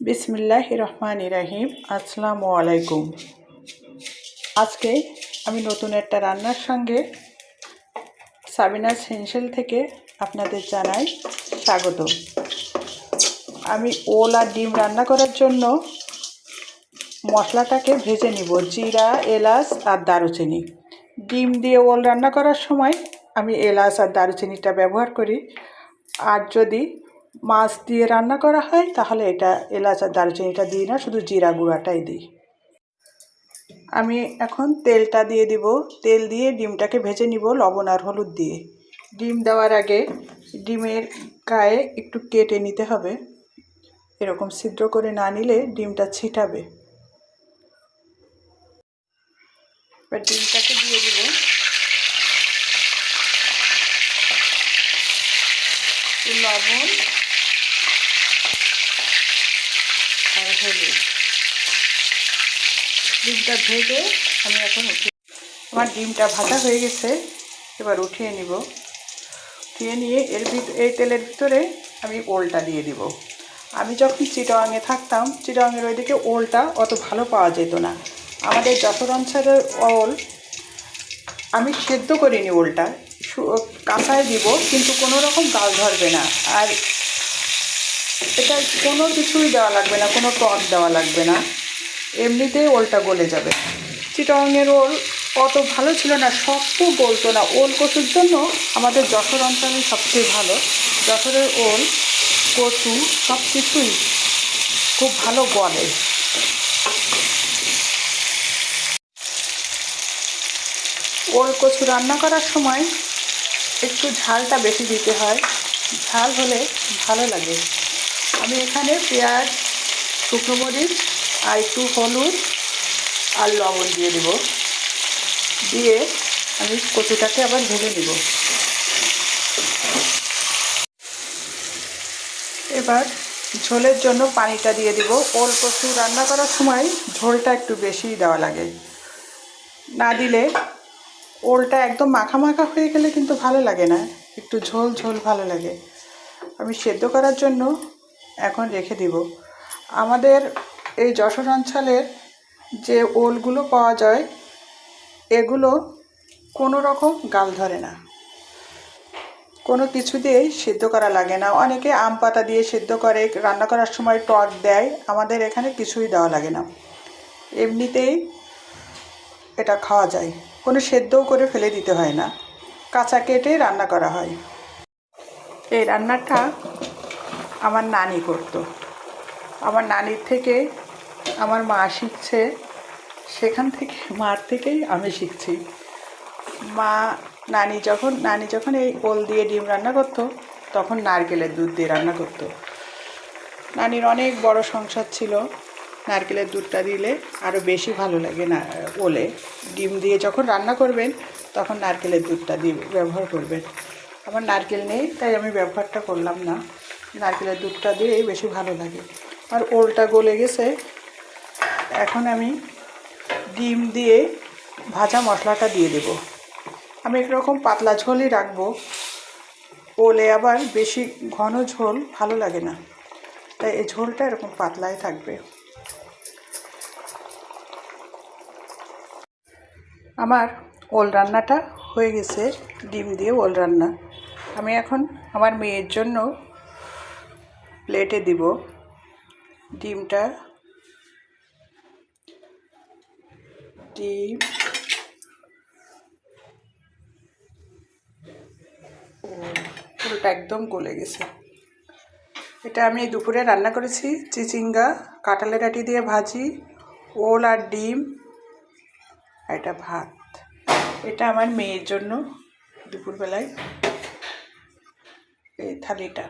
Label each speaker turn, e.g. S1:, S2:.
S1: বিসমিল্লাহ রহমান ইরাহিম আসসালামু আলাইকুম। আজকে আমি নতুন একটা রান্নার সঙ্গে সাবিনা সেন্সেল থেকে আপনাদের জানাই স্বাগত। আমি ওল আর ডিম রান্না করার জন্য মশলাটাকে ভেজে নিব। জিরা, এলাচ আর দারুচিনি। ডিম দিয়ে ওল রান্না করার সময় আমি এলাচ আর দারুচিনিটা ব্যবহার করি। আর যদি মাছ দিয়ে রান্না করা হয়, তাহলে এটা এলাচ আর দারুচিনিটা দিই না, শুধু জিরা গুঁড়াটাই দিই। আমি এখন তেলটা দিয়ে দিব। তেল দিয়ে ডিমটাকে ভেজে নিব লবণ আর হলুদ দিয়ে। ডিম দেওয়ার আগে ডিমের গায়ে একটু কেটে নিতে হবে। এরকম ছিদ্র করে না নিলে ডিমটা ছিটাবে। এবার ডিমটাকে দিয়ে দিব। লবণ আর হলুদ ডিমটা ভেজে আমি এখন উঠি আমার ডিমটা ভাজা হয়ে গেছে। এবার উঠিয়ে নিব। উঠিয়ে নিয়ে এর ভিত এই তেলের ভিতরে আমি ওলটা দিয়ে দিব। আমি যখন চিটাঙে থাকতাম চিটাঙের ওইদিকে ওলটা অত ভালো পাওয়া যেত না। আমাদের যশোর অঞ্চলের ওল আমি সেদ্ধ করিনি ওলটা। কাঁচায় দিব, কিন্তু কোনো রকম গাল ধরবে না। আর এটা কোনো কিছুই দেওয়া লাগবে না, কোনো টক দেওয়া লাগবে না। এমনিতেই ওলটা গলে যাবে। চিটংয়ের ওল অত ভালো ছিল না শক্ত গলতো না। ওল কচুর জন্য আমাদের যশোর অঞ্চলে সবচেয়ে ভালো। যশোরের ওল, কচু সব কিছুই খুব ভালো গলে। ওল কচু রান্না করার সময় একটু ঝালটা বেশি দিতে হয়। ঝাল হলে ভালো লাগে। আমি এখানে পেঁয়াজ, শুকনো মরিচ আর একটু হলুদ আর লবণ দিয়ে দেব। দিয়ে আমি কচুটাকে আবার ভেজে নেব। এবার ঝোলের জন্য পানিটা দিয়ে দিব। ওল কচু রান্না করার সময় ঝোলটা একটু বেশি দেওয়া লাগে। না দিলে ওলটা একদম মাখা মাখা হয়ে গেলে কিন্তু ভালো লাগে না। একটু ঝোল ঝোল ভালো লাগে। আমি সেদ্ধ করার জন্য এখন রেখে দিব। আমাদের এই যশোর অঞ্চলের যে ওলগুলো পাওয়া যায়, এগুলো কোনো রকম গাল ধরে না। কোনো কিছু দিয়েই সেদ্ধ করা লাগে না। অনেকে আম পাতা দিয়ে সেদ্ধ করে, রান্না করার সময় টক দেয়। আমাদের এখানে কিছুই দেওয়া লাগে না। এমনিতেই এটা খাওয়া যায়। কোনো সেদ্ধও করে ফেলে দিতে হয় না। কাঁচা কেটে রান্না করা হয়। এই রান্নাটা আমার নানি করতো। আমার নানির থেকে আমার মা শিখছে, সেখান থেকে মার থেকেই আমি শিখছি। মা, নানি যখন নানি যখন এই ওল দিয়ে ডিম রান্না করতো, তখন নারকেলের দুধ দিয়ে রান্না করতো। নানির অনেক বড় সংসার ছিল, নারকেলের দুধটা দিলে আরও বেশি ভালো লাগে না, ওলে। ডিম দিয়ে যখন রান্না করবেন, তখন নারকেলের দুধটা দিয়ে ব্যবহার করবেন। আমার নারকেল নেই, তাই আমি ব্যবহারটা করলাম না। নারকেলের দুধটা দিয়েই বেশি ভালো লাগে। আর ওলটা গলে গেছে এখন আমি ডিম দিয়ে ভাজা মশলাটা দিয়ে দেব। আমি একরকম পাতলা ঝোলই রাখব। ওলে আবার বেশি ঘন ঝোল ভালো লাগে না। তাই এই ঝোলটা এরকম পাতলাই থাকবে। আমার ওল রান্নাটা হয়ে গেছে। ডিম দিয়ে ওল রান্না। আমি এখন আমার মেয়ের জন্য প্লেটে দিব। ডিমটা ডিম ও পুরোটা একদম গলে গেছে। এটা আমি দুপুরে রান্না করেছি, চিচিঙ্গা, কাঁঠালের আটি দিয়ে ভাজি, ওল আর ডিম আর এটা ভাত। এটা আমার মেয়ের জন্য দুপুরবেলায়। এই থালিটা।